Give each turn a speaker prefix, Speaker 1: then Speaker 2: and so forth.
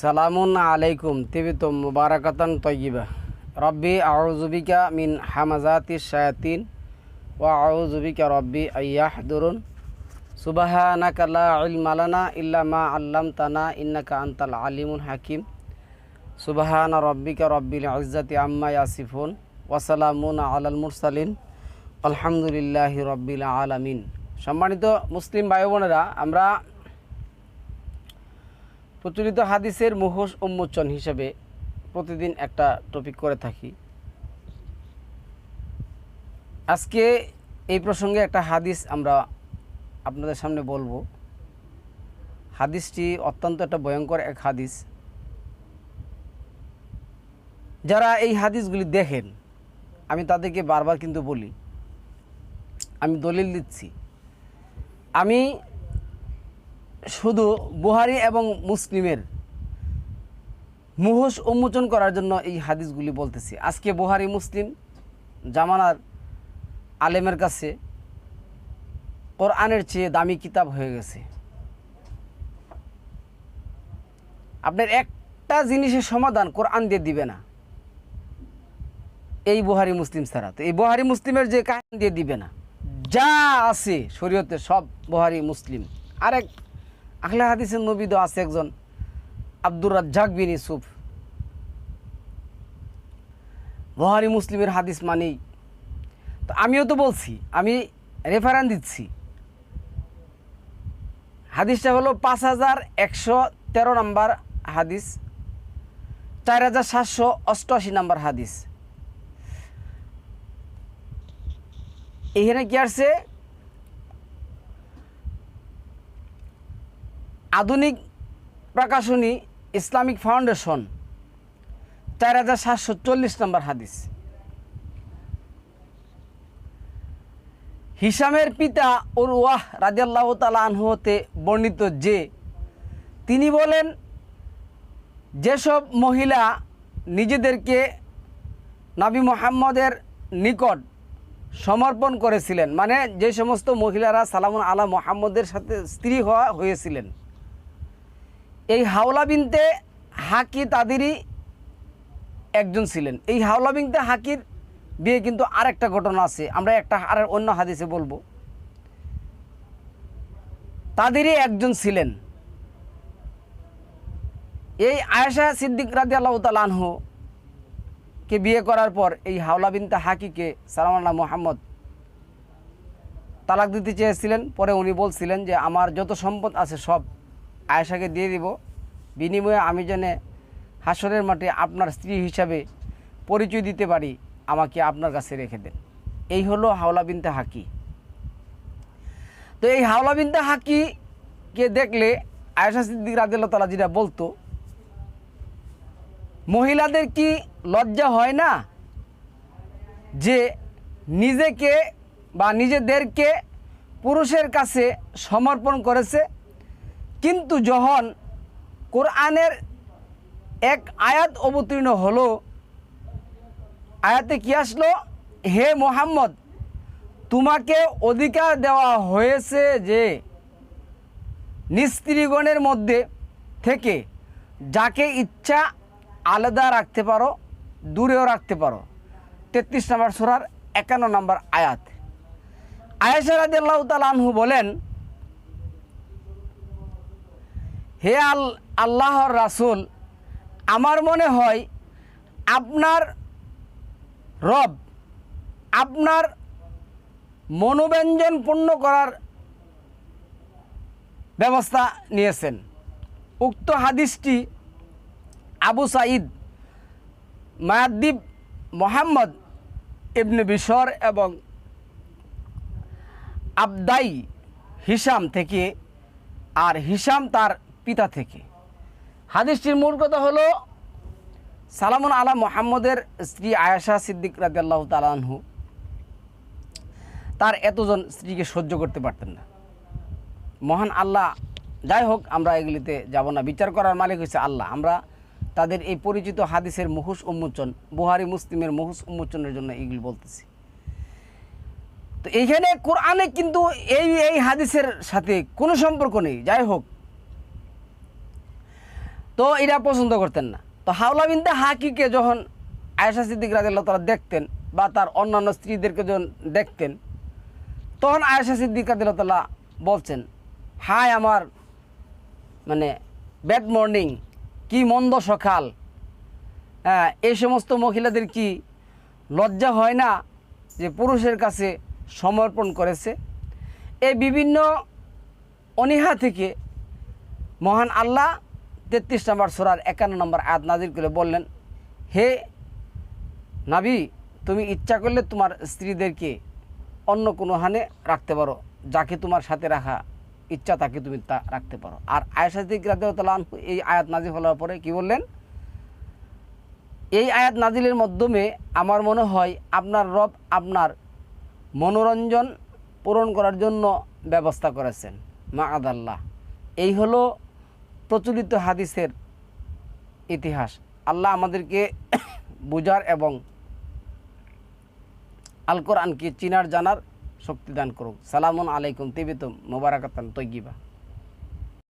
Speaker 1: সালামুন আলাইকুম, তিবিতুম মুবারাকাতান তৈবা রব্বি আউজুবিকা মিন হামাজাতি শায়াতিন, ওয়া আউজুবিকা রব্বি আয়াহ দুরুন সুবাহানাকা লা ইলমা লানা ইল্লা মা আল্লামতানা ইন্নাকা আনতাল আলিমুল হাকিম। সুবাহানা রব্বিকা রব্বিল ইজ্জাতি আম্মা ইয়াসিফুন ওয়াসালামুন আলাল মুরসালিন। আলহামদুলিল্লাহি রব্বিল আলামিন। সম্মানিত মুসলিম ভাই বোনেরা আমরা প্রচলিত হাদিসের মুখোশ উন্মোচন হিসেবে প্রতিদিন একটা টপিক করে থাকি। আজকে এই প্রসঙ্গে একটা হাদিস আমরা আপনাদের সামনে বলব। হাদিসটি অত্যন্ত একটা ভয়ঙ্কর এক হাদিস। যারা এই হাদিসগুলি দেখেন, আমি তাদেরকে বারবার কিন্তু বলি, আমি দলিল দিচ্ছি। আমি শুধু বুহারি এবং মুসলিমের মুহোশ উন্মোচন করার জন্য এই হাদিসগুলি বলতেছি। আজকে বুহারি মুসলিম জামানার আলেমের কাছে কোরআনের চেয়ে দামি কিতাব হয়ে গেছে। আপনার একটা জিনিসের সমাধান কোরআন দিয়ে দিবে না। এই বুহারি মুসলিম ছাড়া তো। এই বুহারি মুসলিমের যে কাহিনী দিয়ে দিবে না। যা আছে শরীয়তে সব বুহারি মুসলিম। আরেক আখলে হাদিসের নবী তো আছে একজন, আব্দুর রাজ্জাক বিন ইসুফ বহারি মুসলিমের হাদিস মানেই। তো আমিও তো বলছি, আমি রেফারেন্স দিচ্ছি। হাদিসটা হলো পাঁচ হাজার একশো তেরো নম্বর হাদিস, চার হাজার সাতশো অষ্টআশি নম্বর হাদিস। এখানে কি আসছে? আধুনিক প্রকাশনী ইসলামিক ফাউন্ডেশন, চার হাজার সাতশো চল্লিশ নম্বর হাদিস। হিসামের পিতা ওরওয়াহ রাজিয়াল্লাহ তালা হতে বর্ণিত যে, তিনি বলেন, যেসব মহিলা নিজেদেরকে নবী মোহাম্মদের নিকট সমর্পণ করেছিলেন মানে যে সমস্ত মহিলারা সালামুন আলা মোহাম্মদের সাথে স্ত্রী হওয়া হয়েছিলেন। এই হাওলা বিনতে হাকি তাদেরই একজন ছিলেন। এই হাওলা বিনতে হাকির বিয়ে কিন্তু আরেকটা ঘটনা আছে। আমরা একটা আর অন্য হাদিসে বলব। তাদেরই একজন ছিলেন। এই আয়েশা সিদ্দিক রাজি আল্লাহ তালানহ কে বিয়ে করার পর এই হাওলা বিনতে হাকিকে সালামাল্লাহ মোহাম্মদ তালাক দিতে চেয়েছিলেন। পরে উনি বলছিলেন যে, আমার যত সম্পদ আছে সব আয়েশাকে দিয়ে দিব। বিনিময়ে আমি যেন হাসরের মাঠে আপনার স্ত্রী হিসাবে পরিচয় দিতে পারি, আমাকে আপনার কাছে রেখে দেন। এই হলো হাওলা বিনতে হাকি। তো এই হাওলা বিনতে হাকিকে দেখলে আয়েশা সিদ্দিক রাজিল্লা তালা যেটা বলতো, মহিলাদের কি লজ্জা হয় না যে নিজেকে বা নিজেদেরকে পুরুষের কাছে সমর্পণ করেছে? কিন্তু যখন কোরআনের এক আয়াত অবতীর্ণ হলো, আয়াতে কি আসলো? হে মোহাম্মদ, তোমাকে অধিকার দেওয়া হয়েছে যে নিস্ত্রীগণের মধ্যে থেকে যাকে ইচ্ছা আলাদা রাখতে পারো, দূরেও রাখতে পারো। তেত্রিশ নম্বর সুরার একান্ন নম্বর আয়াত। আয়েশা রাদিয়াল্লাহু তাআলা আনহু বলেন হে আল, আল্লাহর রাসূল, আমার মনে হয় আপনার রব, আপনার মনোব্যঞ্জন পূর্ণ করার ব্যবস্থা নিয়েছেন। উক্ত হাদিসটি আবু সাঈদ মায়াদ্দীপ মোহাম্মদ ইবনে বিশর এবং আবদাই হিসাম থেকে, আর হিসাম তার পিতা থেকে। হাদিসটির মূল কথা হলো, সালামুন আলা মোহাম্মদের স্ত্রী আয়েশা সিদ্দিক রাদিয়াল্লাহু তালানহু তার এতজন স্ত্রীকে সহ্য করতে পারতেন না। মহান আল্লাহ, যাই হোক, আমরা এগুলিতে যাব না। বিচার করার মালিক হয়েছে আল্লাহ। আমরা তাদের এই পরিচিত হাদিসের মুহুস উন্মোচন, বুহারি মুসলিমের মুহুস উন্মোচনের জন্য এইগুলি বলতেছি। তো এইখানে কোরআনে কিন্তু এই এই হাদিসের সাথে কোনো সম্পর্ক নেই। যাই হোক তো এটা পছন্দ করতেন না। তো হাওলা বিনতে হাকিকে যখন আয়েশা সিদ্দিক রাজিল্লাহ তালা দেখতেন বা তার অন্যান্য স্ত্রীদেরকে যখন দেখতেন, তখন আয়েশা সিদ্দিক রাজিল্লাহ তালা বলছেন হাই আমার মানে ব্যাড মর্নিং কি মন্দ সকাল। হ্যাঁ এই সমস্ত মহিলাদের কি লজ্জা হয় না যে পুরুষের কাছে সমর্পণ করেছে? এই বিভিন্ন অনীহা থেকে মহান আল্লাহ তেত্রিশ নম্বর সোরার একান্ন নম্বর আয়াত নাজির করে বললেন, হে নাবি, তুমি ইচ্ছা করলে তোমার স্ত্রীদেরকে অন্য কোনো হানে রাখতে পারো, যাকে তোমার সাথে রাখা ইচ্ছা তাকে তুমি তা রাখতে পারো। আর আয়েশা দিকরাতালান এই আয়াত নাজির হওয়ার পরে কি বললেন, এই আয়াত নাজিলের মাধ্যমে আমার মনে হয় আপনার রব আপনার মনোরঞ্জন পূরণ করার জন্য ব্যবস্থা করেছেন, মা আদাল্লাহ। এই হলো প্রচলিত হাদিসের ইতিহাস। আল্লাহ আমাদেরকে বোঝার এবং আল আনকে চিনার জানার শক্তি দান করুক সালামুন আলাইকুম, তিবিতুম, মোবারকাতান তৈগিবা